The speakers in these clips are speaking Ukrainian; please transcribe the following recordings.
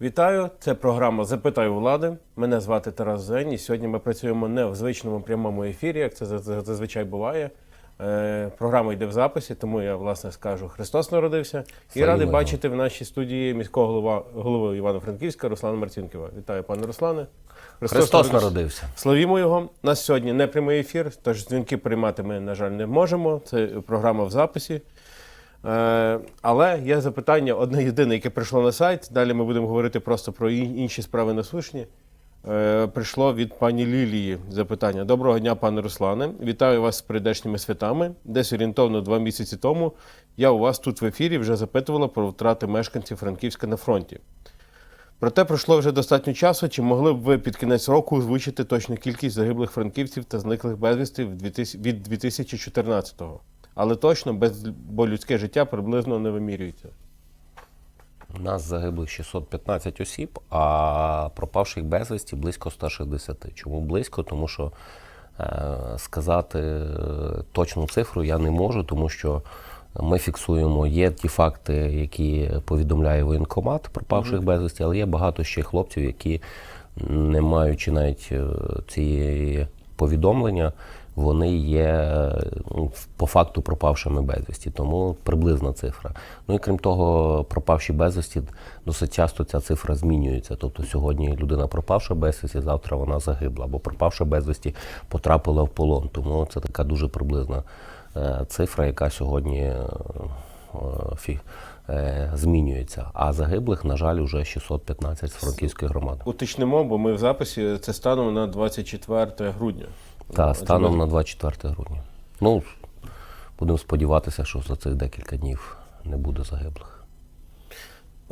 Вітаю! Це програма Запитай у влади. Мене звати Тарас Зень. І сьогодні ми працюємо не в звичному прямому ефірі, як це за- за- зазвичай буває. Е, програма йде в записі, тому я власне скажу Христос народився. І радий бачити в нашій студії міського голова голови Івано-Франківська Руслана Марцінкова. Вітаю, пане Руслане. Христос народився. Славімо його. У нас сьогодні не прямий ефір, тож дзвінки приймати ми, на жаль, не можемо. Це програма в записі. Е, але є запитання одне єдине, яке прийшло на сайт. Далі ми будемо говорити просто про інші справи насущні. Е, прийшло від пані Лілії запитання. Доброго дня, пане Руслане. Вітаю вас з прийдешніми святами. Десь орієнтовно два місяці тому я у вас тут в ефірі вже запитувала про втрати мешканців Франківська на фронті. Проте пройшло вже достатньо часу. Чи могли б ви під кінець року озвучити точну кількість загиблих франківців та зниклих безвісти від 2014-го? Але точно, без, бо людське життя приблизно не вимірюється. У нас загиблих 615 осіб, а пропавших безвісті близько 160. Чому близько? Тому що е, сказати е, точну цифру я не можу, тому що ми фіксуємо, є ті факти, які повідомляє воєнкомат пропавших безвісті, але є багато ще хлопців, які, не маючи навіть е, цієї повідомлення, вони є е, по факту пропавшими безвісті, тому приблизна цифра. Ну і крім того, пропавші безвісті досить часто ця цифра змінюється. Тобто сьогодні людина пропавша безвісті, завтра вона загибла, або пропавша безвісті потрапила в полон. Тому це така дуже приблизна е, цифра, яка сьогодні е, змінюється. А загиблих, на жаль, вже 615 з франківської громади. Уточнимо, бо ми в записі це станом на 24 грудня. Та станом на 24 грудня. Ну, будемо сподіватися, що за цих декілька днів не буде загиблих.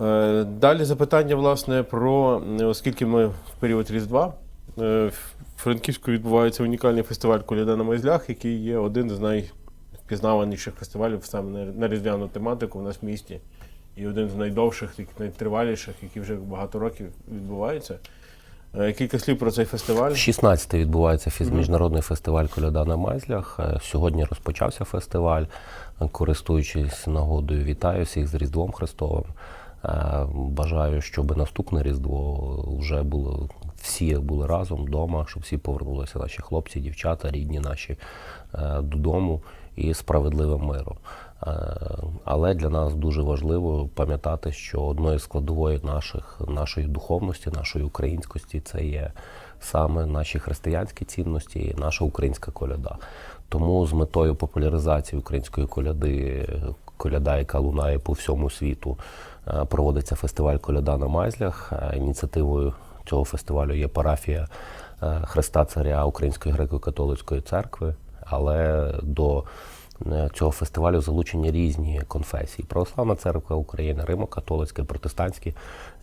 Е, Далі запитання, власне, про оскільки ми в період Різдва. е, В Франківську відбувається унікальний фестиваль Коляда на Майзлях, який є один з найвпізнаваніших фестивалів саме на- різдвяну тематику в нас в місті. І один з найдовших, найтриваліших, які вже багато років відбуваються. Е, Кілька слів про цей фестиваль. 16 відбувається міжнародний фестиваль Коляда на Майзлях. Е, Сьогодні розпочався фестиваль. Користуючись нагодою, вітаю всіх з Різдвом Христовим. Е, Бажаю, щоб наступне Різдво вже було всі були разом вдома, щоб всі повернулися наші хлопці, дівчата, рідні наші додому і справедливим миром. Е, Але для нас дуже важливо пам'ятати, що одною з складової наших, нашої духовності, нашої українськості це є саме наші християнські цінності і наша українська коляда. Тому з метою популяризації української коляди, коляда, яка лунає по всьому світу, е, проводиться фестиваль Коляда на Майзлях. Е, Ініціативою цього фестивалю є парафія Христа Царя Української греко-католицької церкви, але до цього фестивалю залучені різні конфесії: Православна церква України, Римо-католицька, протестантські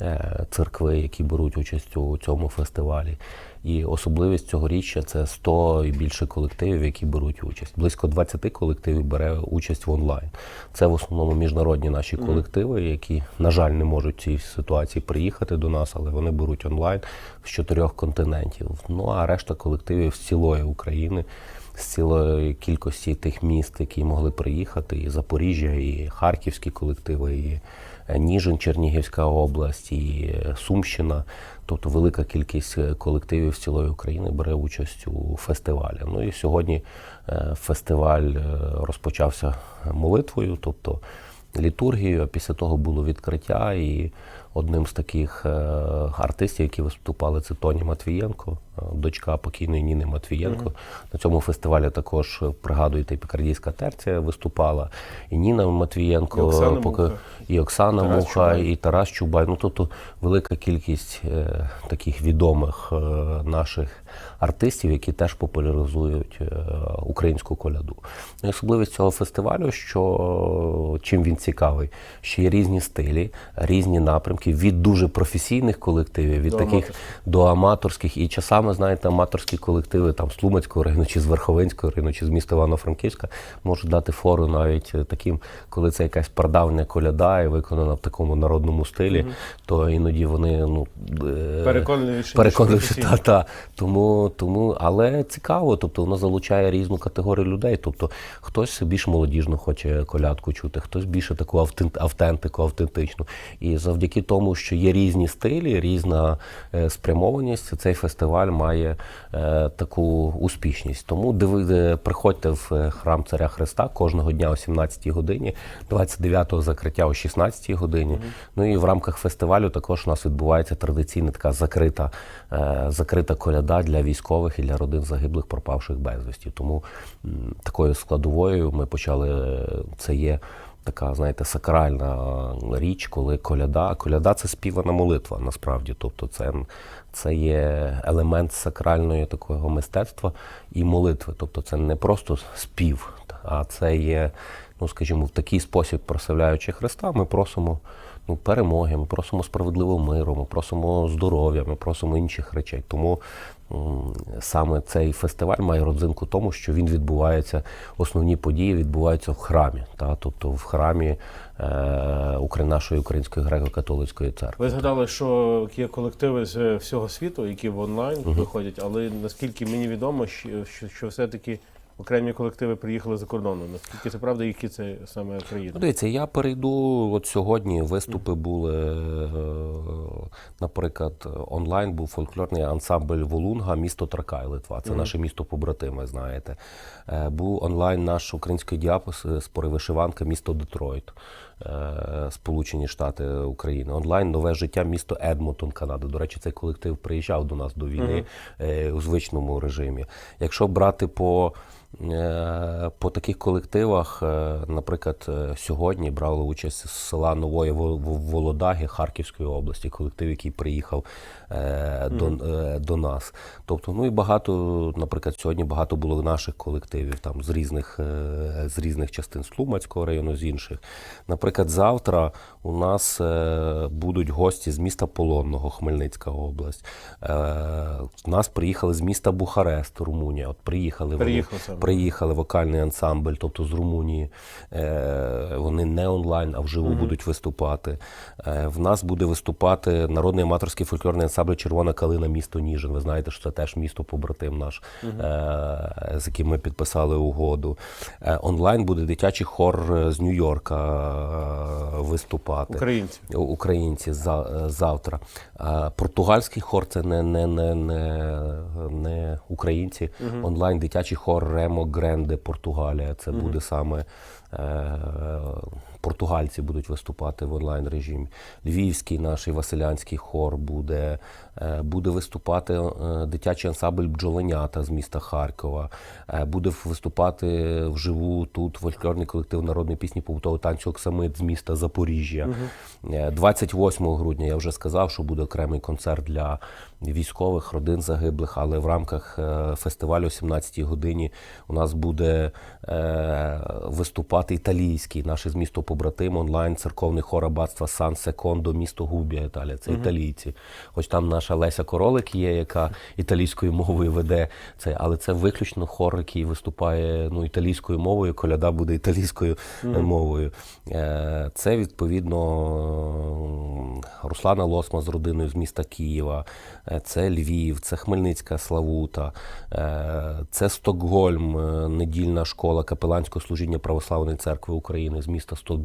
е, церкви, які беруть участь у цьому фестивалі. І особливість цьогоріччя це 100 і більше колективів, які беруть участь. Близько 20 колективів бере участь в онлайн. Це в основному міжнародні наші колективи, які, на жаль, не можуть в цій ситуації приїхати до нас, але вони беруть онлайн з чотирьох континентів. Ну а решта колективів з цілої України з цілої кількості тих міст, які могли приїхати, і Запоріжжя, і Харківські колективи, і е, Ніжин, Чернігівська область, і е, Сумщина. Тобто велика кількість е, колективів з цілої України бере участь у фестивалі. Ну і сьогодні фестиваль розпочався молитвою, тобто літургією. А після того було відкриття. І одним з таких артистів, які виступали, це Тоні Матвієнко, дочка покійної Ніни Матвієнко. На цьому фестивалі також е, пригадуєте, пікардійська терція виступала, і Ніна Матвієнко, І Оксана поки- Муха. і Оксана Тарас Муха, Чубай. і Тарас Чубай. Ну тобто велика кількість е, таких відомих е, наших артистів, які теж популяризують е, українську коляду. Ну, і особливість цього фестивалю, що е, чим він цікавий, що є різні стилі, різні напрямки від дуже професійних колективів, від До таких аматорських. до аматорських. І часами, знаєте, аматорські колективи там з Лумацького району, чи з Верховинського району, чи з міста Івано-Франківська можуть дати фору навіть е, таким, коли це якась прадавня коляда і виконана в такому народному стилі, то іноді вони ну Переконливіше, переконливіше, та, та. Тому, тому, але цікаво, тобто воно залучає різну категорію людей. Тобто хтось більш молодіжно хоче колядку чути, хтось більше таку автентику, автентичну. І завдяки тому. тому, що є різні стилі, різна е, спрямованість. Цей фестиваль має е, таку успішність. Тому диви, е, приходьте в е, храм Царя Христа кожного дня о 17-й годині, 29-го закриття о 16-й годині. Ну і в рамках фестивалю також у нас відбувається традиційна така закрита, е, закрита коляда для військових і для родин загиблих, пропавших безвісті. Тому м, такою складовою ми почали це є. Така, знаєте, сакральна річ, коли коляда. Коляда це співана молитва, насправді. Тобто, це, це є елемент сакральної такого мистецтва і молитви. Тобто, це не просто спів, а це є, ну скажімо, в такий спосіб прославляючи Христа, ми просимо ну, перемоги, ми просимо справедливого миру, ми просимо здоров'я, ми просимо інших речей. Тому саме цей фестиваль має родзинку тому, що він відбувається, основні події відбуваються в храмі, та, тобто в храмі е, нашої української греко-католицької церкви. Ви згадали, що є колективи з всього світу, які в онлайн виходять, але наскільки мені відомо, що, що, що все-таки окремі колективи приїхали за кордону. Наскільки це правда, які це саме країни? Дивіться, я перейду. От сьогодні виступи були, е, наприклад, онлайн був фольклорний ансамбль Волунга, місто Тракай, Литва. Це наше місто побратими, знаєте. Е, Був онлайн наш український діапос з вишиванка, місто Детройт. е, Сполучені Штати України. Онлайн нове життя, місто Едмонтон, Канада. До речі, цей колектив приїжджав до нас до війни е, у звичному режимі. Якщо брати по Е, По таких колективах, е, наприклад, е, сьогодні брали участь з села Нової Во- Во- Володаги Харківської області, колектив, який приїхав е, до, е, до нас. Тобто, ну і багато, наприклад, сьогодні багато було наших колективів там з різних, е, з різних частин Слумацького району, з інших. Наприклад, завтра у нас е, будуть гості з міста Полонного, Хмельницька область. Е, У нас приїхали з міста Бухарест, Румунія. От приїхали вони приїхали вокальний ансамбль, тобто з Румунії. Е, Вони не онлайн, а вживу будуть виступати. Е, В нас буде виступати народний аматорський фольклорний ансамбль Червона калина, місто Ніжин. Ви знаєте, що це теж місто побратим наш, е, з яким ми підписали угоду. Е, Онлайн буде дитячий хор е, з Нью-Йорка е, виступати. Українці. Українці за, завтра. Португальський хор це не, не, не, не, не українці. Онлайн дитячий хор Ремо Гренде Португалія. Це буде саме португальці будуть виступати в онлайн режимі. Львівський наш Василянський хор буде, е, буде виступати е, дитячий ансамбль бджоленята з міста Харкова. Е, буде виступати вживу тут фольклорний колектив народної пісні побутового танцю Оксамит з міста Запоріжжя. Е, 28 грудня я вже сказав, що буде окремий концерт для військових, родин загиблих, але в рамках фестивалю о 17-й годині у нас буде виступати італійський, наше з місто побратим, онлайн церковний хор аббатства Сан Секондо, місто Губія, Італія. Це італійці. Хоч там наша Леся Королик є, яка італійською мовою веде це, але це виключно хор, який виступає ну, італійською мовою, коляда буде італійською е, мовою. Е, Це відповідно Руслана Лосма з родиною з міста Києва, е, це Львів, це Хмельницька Славута, це Стокгольм, недільна школа капеланського служіння Православної церкви України з міста Стокгольм,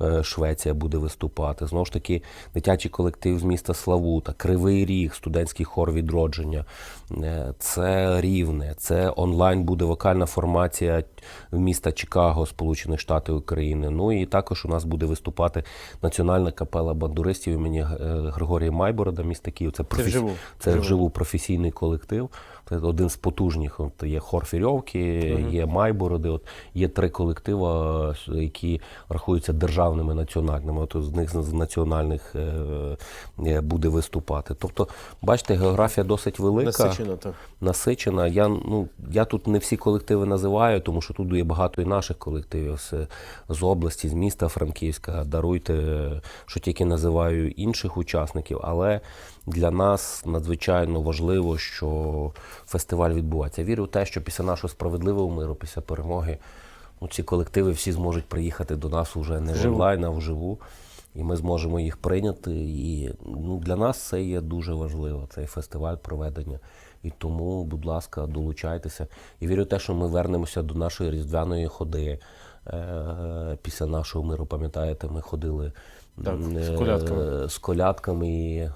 е, Швеція буде виступати. Знову ж таки, дитячий колектив з міста Славута, Кривий Ріг, студентський хор відродження, е, це Рівне, це онлайн буде вокальна формація міста Чикаго, Сполучених Штатів України. Ну і також у нас буде виступати Національна капела бандуристів імені е, Григорія Майборода, міста Київ. Це, професі... це вживу професійний колектив. Це один з потужних. От є хор Фірьовки, є Майбороди. От є три колектива, які рахуються державними національними. От з них з національних е, е, буде виступати. Тобто, бачите, географія досить велика Насичено так. насичена. Я, ну, я тут не всі колективи називаю, тому що тут є багато і наших колективів з, з області, з міста Франківська. Даруйте, що тільки називаю інших учасників, але для нас надзвичайно важливо, що фестиваль відбувається. Я вірю в те, що після нашого справедливого миру, після перемоги, ну, ці колективи всі зможуть приїхати до нас уже не Вживу. онлайн, а вживу. І ми зможемо їх прийняти. І ну, для нас це є дуже важливо, цей фестиваль проведення. І тому, будь ласка, долучайтеся. І вірю в те, що ми вернемося до нашої різдвяної ходи. Е, Після нашого миру, пам'ятаєте, ми ходили Так, з е, колядками. з колядками. І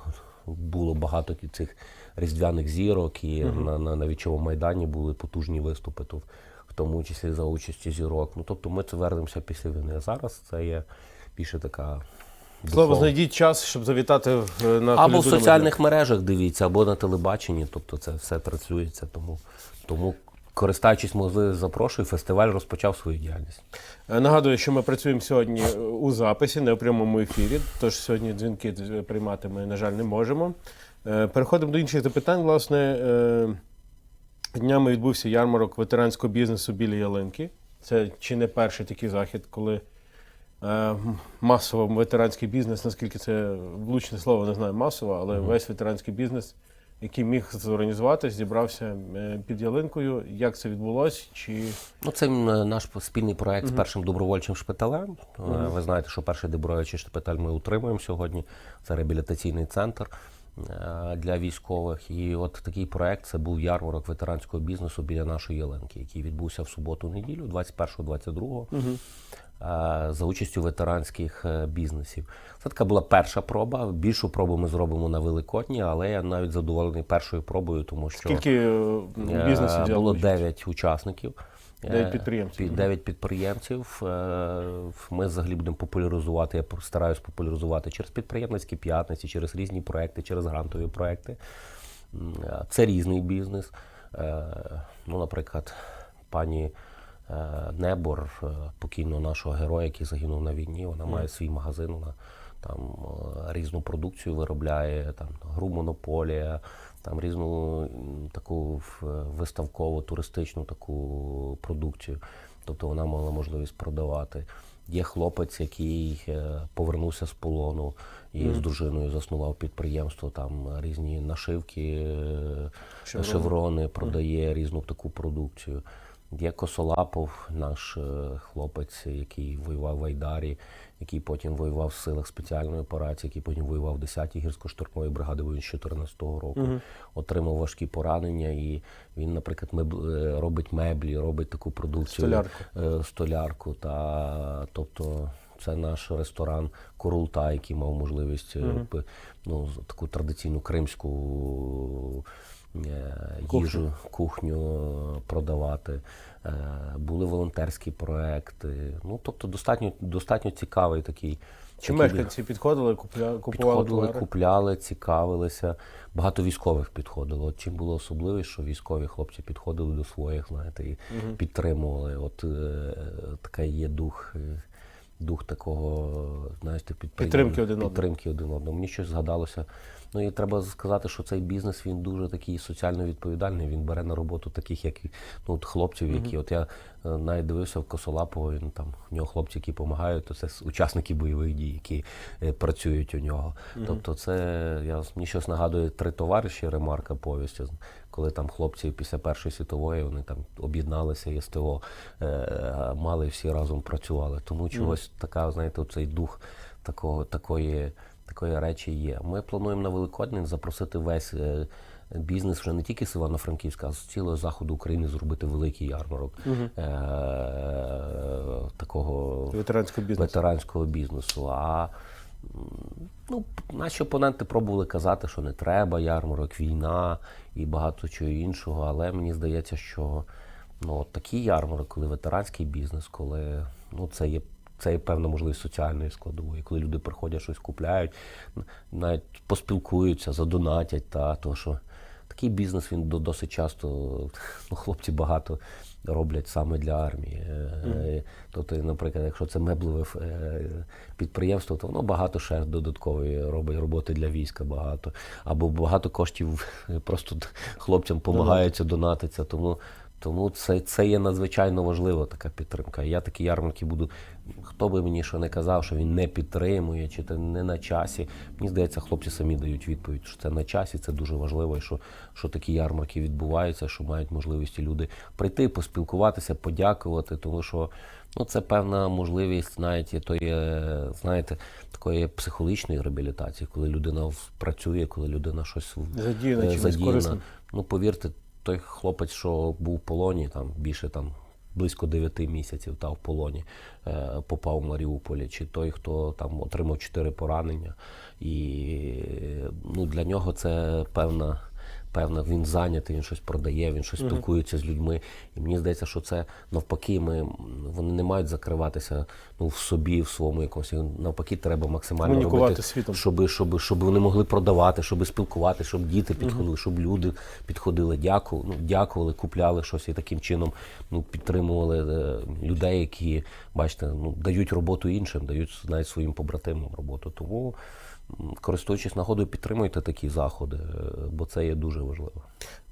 було багато цих різдвяних зірок, і на, на, на вічовому майдані були потужні виступи тут, в тому числі за участі зірок. Ну тобто ми це вернемося після війни. А зараз це є більше така. Слово, знайдіть час, щоб завітати на або в «Коліду на соціальних мережах дивіться, або на телебаченні. Тобто це все транслюється. Тому, тому користуючись можливістю, запрошую, фестиваль розпочав свою діяльність. Е, Нагадую, що ми працюємо сьогодні е, у записі, не у прямому ефірі. Тож сьогодні дзвінки е, приймати ми, на жаль, не можемо. Е, Переходимо до інших запитань. Власне, е, днями відбувся ярмарок ветеранського бізнесу біля ялинки. Це чи не перший такий захід, коли е, масово ветеранський бізнес, наскільки це влучне слово, не знаю, масово, але весь ветеранський бізнес, який міг зорганізувати, зібрався під ялинкою. Як це відбулося? Чи Ну, це наш спільний проект з першим добровольчим шпиталем. Е, Ви знаєте, що перший добровольчий шпиталь ми утримуємо сьогодні. Це реабілітаційний центр для військових. І от такий проект це був ярмарок ветеранського бізнесу біля нашої ялинки, який відбувся в суботу-неділю, 21-22 е, за участю ветеранських е, бізнесів. Це така була перша проба. Більшу пробу ми зробимо на Великодні, але я навіть задоволений першою пробою, тому що скільки е, бізнесів Е, було участь? 9 учасників. Дев'ять Е, підприємців. під- Дев'ять підприємців. Е, Ми взагалі будемо популяризувати. Я стараюсь популяризувати через підприємницькі п'ятниці, через різні проекти, через грантові проекти. Е, Це різний бізнес. Ну, наприклад, пані Небор, покійного нашого героя, який загинув на війні, вона має свій магазин. Вона там е, різну продукцію виробляє, там гру монополія, там різну таку виставкову туристичну таку продукцію. Тобто вона мала можливість продавати. Є хлопець, який е, повернувся з полону і з дружиною заснував підприємство, там різні нашивки, е, Шеврони. шеврони, продає різну таку продукцію. Є Косолапов, наш е, хлопець, який воював в Айдарі, який потім воював в силах спеціальної операції, який потім воював в 10-й гірсько-штурмовій бригаді воював з 14-го року. Отримав важкі поранення, і він, наприклад, меб- е, робить меблі, робить таку продукцію Столярку. е, столярку. Та, тобто це наш ресторан Корулта, який мав можливість п- ну, таку традиційну кримську їжу, кухню е, продавати. Е, Були волонтерські проекти. Ну, тобто достатньо, достатньо цікавий такий. Чи такий мешканці підходили, купля, купували Підходили, товари? купляли, цікавилися. Багато військових підходило. От чим було особливість, що військові хлопці підходили до своїх, знаєте, і підтримували. От е, такий є дух, е, дух такого, знаєте, Підтримки один одного. підтримки один одного. Мені щось згадалося. Ну і треба сказати, що цей бізнес він дуже такий соціально відповідальний. Він бере на роботу таких, як ну, от хлопців, які от я е, навіть дивився в Косолапово, він там у нього хлопці, які допомагають, то це учасники бойових дій, які е, працюють у нього. Тобто, це я мені щось нагадує три товариші ремарка повістю. Коли там хлопці після Першої світової вони там об'єдналися, і СТО е, мали всі разом працювали. Тому чогось така, знаєте, цей дух такого, такої, такої речі є. Ми плануємо на Великодень запросити весь е, бізнес вже не тільки з Івано-Франківська, а з цілого заходу України зробити великий ярмарок е, такого Ветеранського бізнесу. ветеранського бізнесу. А ну, наші опоненти пробували казати, що не треба ярмарок, війна і багато чого іншого. Але мені здається, що ну, такий ярмарок, коли ветеранський бізнес, коли ну, це є. Це є певна можливість соціальної складової, коли люди приходять, щось купляють, навіть поспілкуються, задонатять, та то що такий бізнес він досить часто ну, хлопці багато роблять саме для армії. Е, Тобто, наприклад, якщо це меблеве е, підприємство, то воно багато ще додаткової робить роботи для війська багато. Або багато коштів просто хлопцям допомагаються, донатиться. Тому, тому це, це є надзвичайно важлива така підтримка. Я такі ярмарки буду. Хто би мені що не казав, що він не підтримує, чи це не на часі. Мені здається, хлопці самі дають відповідь, що це на часі, це дуже важливо, і що, що такі ярмарки відбуваються, що мають можливість люди прийти, поспілкуватися, подякувати, тому що ну, це певна можливість навіть тої, знаєте, такої психологічної реабілітації, коли людина працює, коли людина щось Задіяна е, чимось. Ну, повірте, той хлопець, що був в полоні, там більше там близько 9 місяців та в полоні е, попав в Маріуполі, чи той, хто там отримав 4 поранення. І ну, для нього це певна. Певно, він зайнятий, він щось продає, він щось спілкується з людьми. І мені здається, що це навпаки, ми вони не мають закриватися ну, в собі, в своєму якомусь. Навпаки, треба максимально робити, світом. щоб, щоб, щоб вони могли продавати, щоб спілкувати, щоб діти підходили, щоб люди підходили, дякували, ну, дякували, купляли щось і таким чином ну, підтримували е, людей, які, бачите, ну, дають роботу іншим, дають навіть своїм побратимам роботу. Тому, користуючись нагодою, підтримуйте такі заходи, е, бо це є дуже важливо.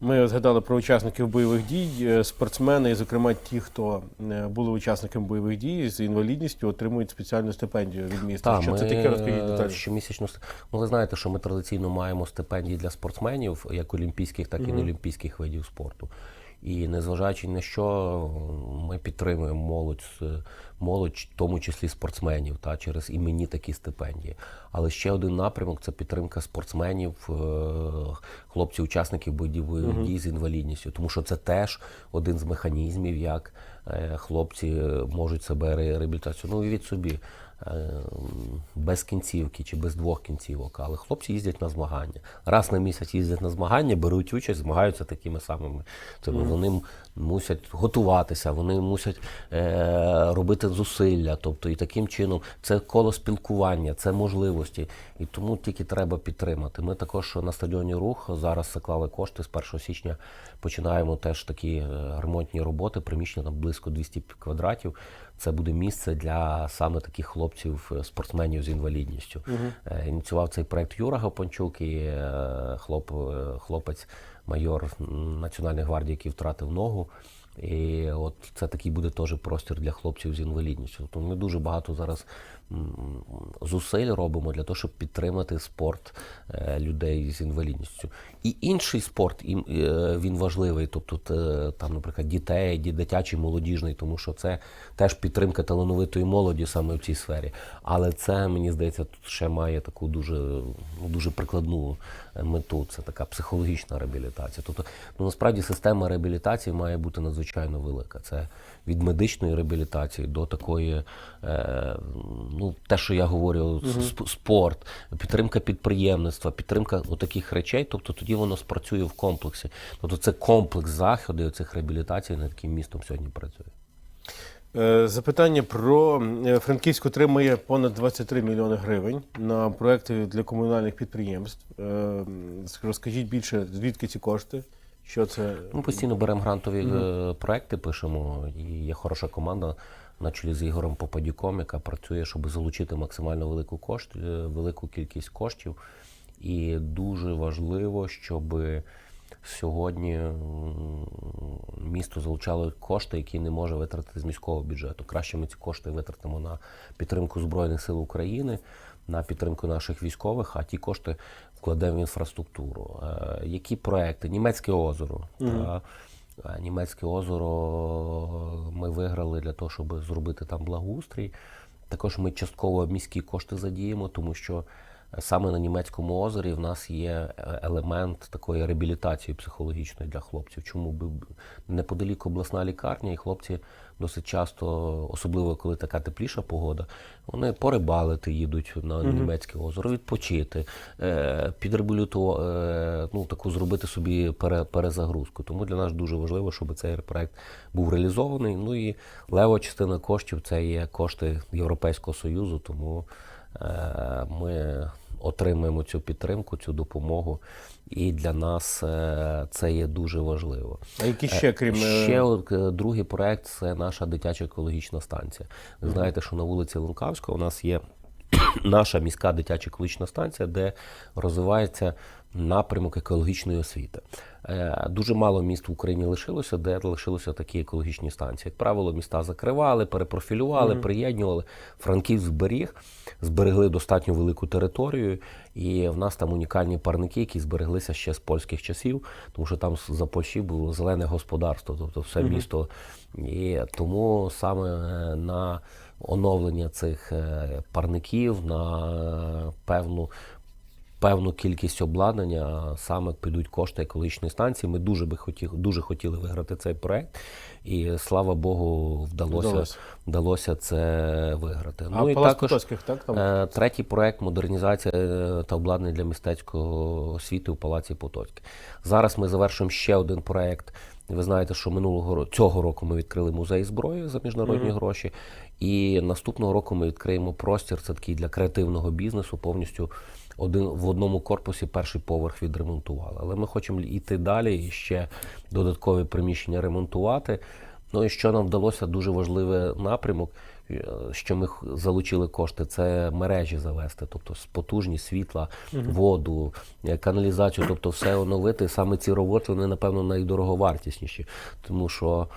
Ми згадали про учасників бойових дій, Е, спортсмени, і, зокрема, ті, хто е, були учасниками бойових дій з інвалідністю, отримують спеціальну стипендію від міста. Так, Що ми це таке? Розкажіть детальніше. щомісячно. Ну, ви знаєте, що ми традиційно маємо стипендії для спортсменів, як олімпійських, так і неолімпійських видів спорту. І незважаючи на що, ми підтримуємо молодь, молодь, в тому числі спортсменів, та, через іменні такі стипендії. Але ще один напрямок це підтримка спортсменів, е, хлопців-учасників бойових дій з інвалідністю. Тому що це теж один з механізмів, як е, хлопці можуть себе ре- реабілітацію. Ну, уявіть собі, без кінцівки чи без двох кінцівок. Але хлопці їздять на змагання. Раз на місяць їздять на змагання, беруть участь, змагаються такими самими. Тому вони мусять готуватися, вони мусять е, робити зусилля. Тобто, і таким чином це коло спілкування, це можливості. І тому тільки треба підтримати. Ми також на стадіоні рух зараз заклали кошти з 1 січня. Починаємо теж такі е, ремонтні роботи. Приміщення там близько 200 квадратів. Це буде місце для саме таких хлопців, е, спортсменів з інвалідністю. Е, Ініціював цей проект Юра Гапончук і хлоп, хлопець, майор Національної гвардії, який втратив ногу. І от це такий буде теж простір для хлопців з інвалідністю. Тобто ми дуже багато зараз зусиль робимо для того, щоб підтримати спорт е, людей з інвалідністю. І інший спорт е, він важливий, тобто там, наприклад, дітей, ді- дитячий, молодіжний, тому що це теж підтримка талановитої молоді саме в цій сфері. Але це мені здається тут ще має таку дуже, ну, дуже прикладну е, мету. Це така психологічна реабілітація. Тобто, ну насправді система реабілітації має бути надзвичайно велика. Це від медичної реабілітації до такої, е, ну те, що я говорю, сп- спорт, підтримка підприємництва, підтримка таких речей. Тобто тоді воно спрацює в комплексі. Тобто це комплекс заходів цих реабілітацій над яким містом сьогодні працює. Е, Запитання про е, Франківськ отримує понад 23 мільйони гривень на проекти для комунальних підприємств. Е, Розкажіть більше, звідки ці кошти? Що це? Ми постійно беремо грантові е, проекти, пишемо, і є хороша команда на чолі з Ігорем Попадюком, яка працює, щоб залучити максимально велику кошт, е, велику кількість коштів. І дуже важливо, щоб сьогодні місто залучало кошти, які не може витратити з міського бюджету. Краще ми ці кошти витратимо на підтримку Збройних сил України, на підтримку наших військових, а ті кошти вкладемо в інфраструктуру. Е, Які проекти? Німецьке озеро. Та, е, Німецьке озеро ми виграли для того, щоб зробити там благоустрій. Також ми частково міські кошти задіємо, тому що саме на німецькому озері в нас є е, елемент такої реабілітації психологічної для хлопців. Чому б неподалік обласна лікарня, і хлопці досить часто, особливо коли така тепліша погода, вони порибалити їдуть на німецьке озеро, відпочити, е, підреабіліту, е, ну таку зробити собі пере, перезагрузку. Тому для нас дуже важливо, щоб цей проект був реалізований. Ну і лева частина коштів це є кошти Європейського Союзу, тому е, ми отримуємо цю підтримку, цю допомогу. І для нас е, це є дуже важливо. А які ще, крім е, Ще е, другий проект це наша дитяча екологічна станція. Ви знаєте, що на вулиці Лункавського у нас є наша міська дитяча екологічна станція, де розвивається напрямок екологічної освіти. Е, Дуже мало міст в Україні лишилося, де лишилися такі екологічні станції. Як правило, міста закривали, перепрофілювали, приєднували. Франків зберіг, зберегли достатньо велику територію, і в нас там унікальні парники, які збереглися ще з польських часів, тому що там за Польщі було зелене господарство, тобто все місто. І тому саме е, на оновлення цих е, парників, на певну певну кількість обладнання, а саме підуть кошти екологічної станції. Ми дуже би хотіли, дуже хотіли виграти цей проект, і слава Богу, вдалося, Вдалося. вдалося це виграти. А ну і також так? Там? Е, Третій проект модернізація е, та обладнання для мистецького освіти у Палаці Потоцьке. Зараз ми завершуємо ще один проект. Ви знаєте, що минулого ро- цього року ми відкрили музей зброї за міжнародні гроші. І наступного року ми відкриємо простір. Це такий для креативного бізнесу. Повністю один в одному корпусі перший поверх відремонтували. Але ми хочемо йти далі і ще додаткові приміщення ремонтувати. Ну і що нам вдалося дуже важливий напрямок, е, що ми залучили кошти, це мережі завести, тобто потужність світла, воду, е, каналізацію, тобто все оновити. Саме ці роботи вони, напевно, найдороговартісніші, тому що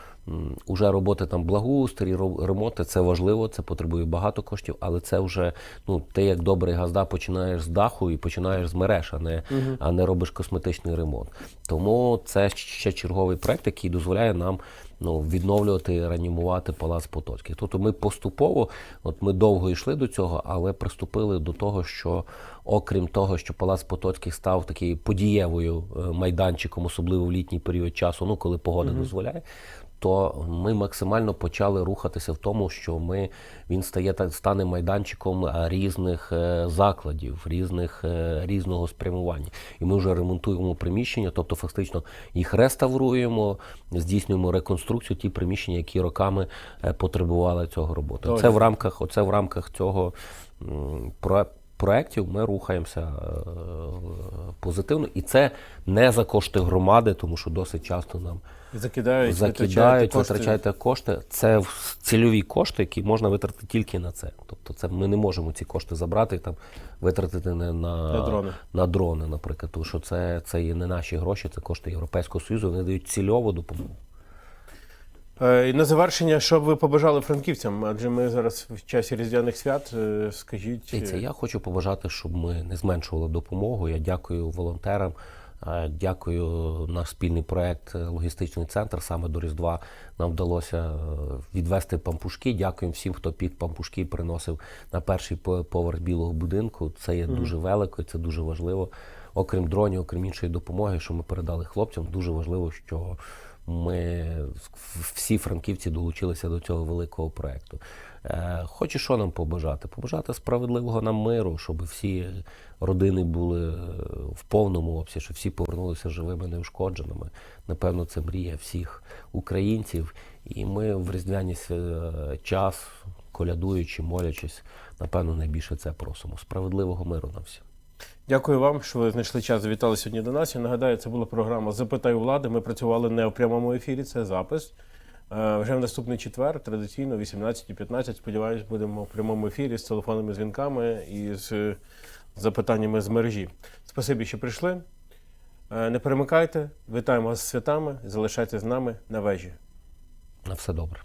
уже роботи там благоустрій, ремонти це важливо, це потребує багато коштів, але це вже ну ти як добрий газда починаєш з даху і починаєш з мереж, а не, а не робиш косметичний ремонт. Тому це ще черговий проект, який дозволяє нам ну, відновлювати, реанімувати палац Потоцький. Тобто ми поступово, от ми довго йшли до цього, але приступили до того, що окрім того, що палац Потоцький став такий подієвою е, майданчиком, особливо в літній період часу, ну коли погода дозволяє. То ми максимально почали рухатися в тому, що ми він стає стане майданчиком е, різних е, закладів, різних е, різного спрямування. І ми вже ремонтуємо приміщення, тобто фактично їх реставруємо, здійснюємо реконструкцію ті приміщення, які роками потребували цього роботи. Це в рамках, оце в рамках цього про. Проєктів ми рухаємося позитивно, і це не за кошти громади, тому що досить часто нам Закидають, закидають, витрачають кошти. витрачаєте кошти. Це цільові кошти, які можна витратити тільки на це. Тобто, це ми не можемо ці кошти забрати і там витратити не на, На дрони. на дрони, наприклад. Тому що це, це є не наші гроші, це кошти Європейського Союзу. Вони дають цільову допомогу. Е, І на завершення, що б ви побажали франківцям? Адже ми зараз в часі різдвяних свят. е, Скажіть, Дивіться, е, я хочу побажати, щоб ми не зменшували допомогу. Я дякую волонтерам. Е, Дякую наш спільний проект е, логістичний центр. Саме до Різдва нам вдалося е, відвести пампушки. Дякуємо всім, хто під пампушки приносив на перший по- поверх білого будинку. Це є дуже велико, це дуже важливо. Окрім дронів, окрім іншої допомоги, що ми передали хлопцям, дуже важливо, що ми всі франківці долучилися до цього великого проекту. Е, Хочу що нам побажати? Побажати справедливого нам миру, щоб всі родини були е, в повному обсязі, щоб всі повернулися живими, неушкодженими. Напевно, це мрія всіх українців. І ми в різдвяний свя- час, колядуючи, молячись, напевно, найбільше це просимо. Справедливого миру нам всім. Дякую вам, що ви знайшли час. Завітали сьогодні до нас. Я нагадаю, це була програма Запитай влади. Ми працювали не в прямому ефірі, це запис. Е, Вже в наступний четвер, традиційно, 18.15. Сподіваюсь, будемо в прямому ефірі з телефонними дзвінками і з е, запитаннями з мережі. Спасибі, що прийшли. Е, Не перемикайте. Вітаємо вас з святами. Залишайтесь з нами на вежі. На все добре.